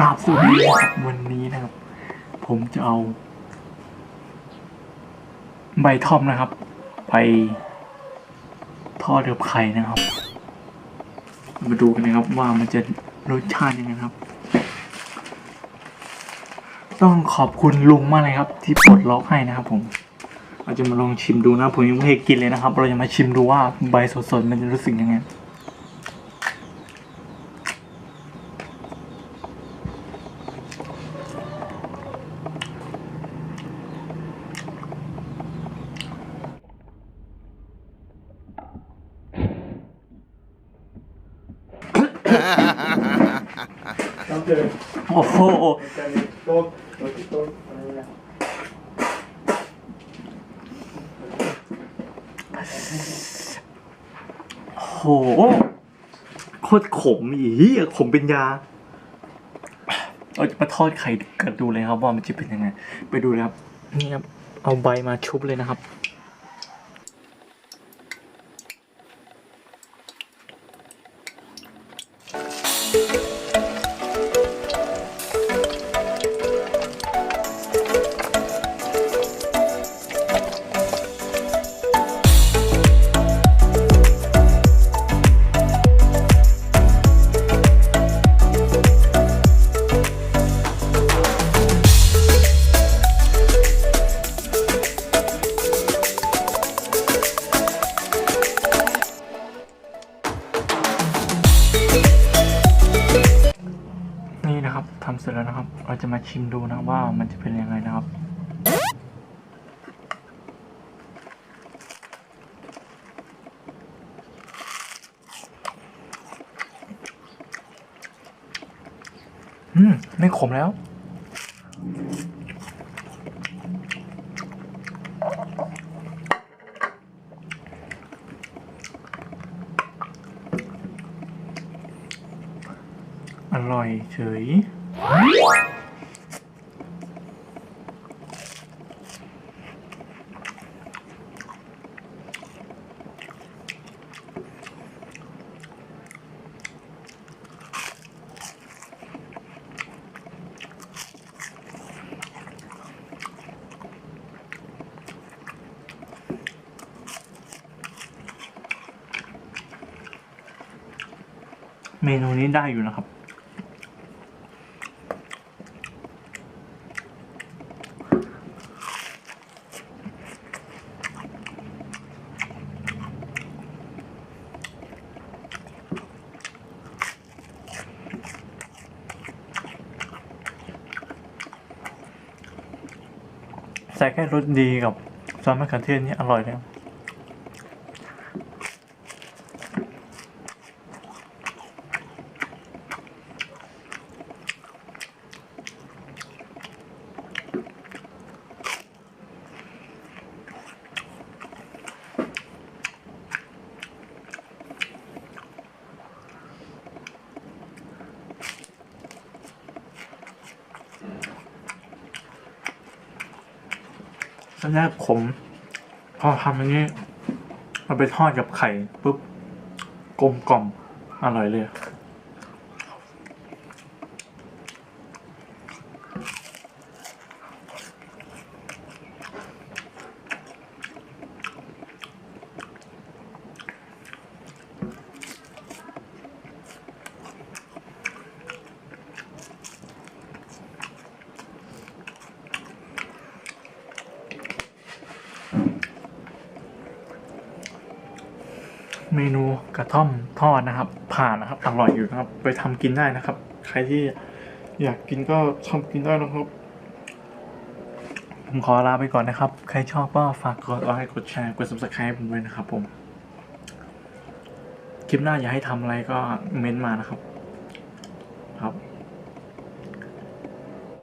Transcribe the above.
กราบสวัสดีครับวันนี้นะครับ ผมจะเอา ใบทอมนะครับ ไปทอดกับไข่นะครับ มาดูกันนะครับว่ามันจะรสชาติยังไงครับ ต้องขอบคุณลุงมากเลยครับ ที่ปลดล็อกให้นะครับ ผมเราจะมาลองชิมดูนะผมยังไม่เคยกินเลยนะครับ เราจะมาชิมดูว่าใบสดๆมันจะรู้สึกยังไง ต้องเจอ โอ้โหโต๊ะโต๊ะที่โต๊ะอะไรนะโหโคตรขมอีเหี้ยขมเป็นยา เราจะมาทอดไข่กันดูเลยครับว่ามันจะเป็นยังไง ไปดูเลยครับ นี่ครับ เอาใบมาชุบเลยนะครับ นะครับทำเสร็จแล้วนะครับ เราจะมาชิมดูนะว่ามันจะเป็นยังไงนะครับอืมไม่ขมแล้ว ร่อยเฉย เมนูนี้ได้อยู่นะครับ ใส่แค่รสดีกับซอสมะเขือเทศนี่อร่อยเลย ตอนแรกผมพอทำอันนี้เอาไปทอดกับไข่ปุ๊บกลมกล่อมอร่อยเลย เมนูกระท่อมทอดนะครับ ผ่านนะครับ อร่อยอยู่นะครับ ไปทำกินได้นะครับ ใครที่อยากกินก็ทำกินได้นะครับ ผมขอลาไปก่อนนะครับ ใครชอบก็ฝากกดไลค์กดแชร์กด subscribe ผมด้วยนะครับ ผม คลิปหน้าอยากให้ทำอะไรก็เม้นต์มานะครับ ครับ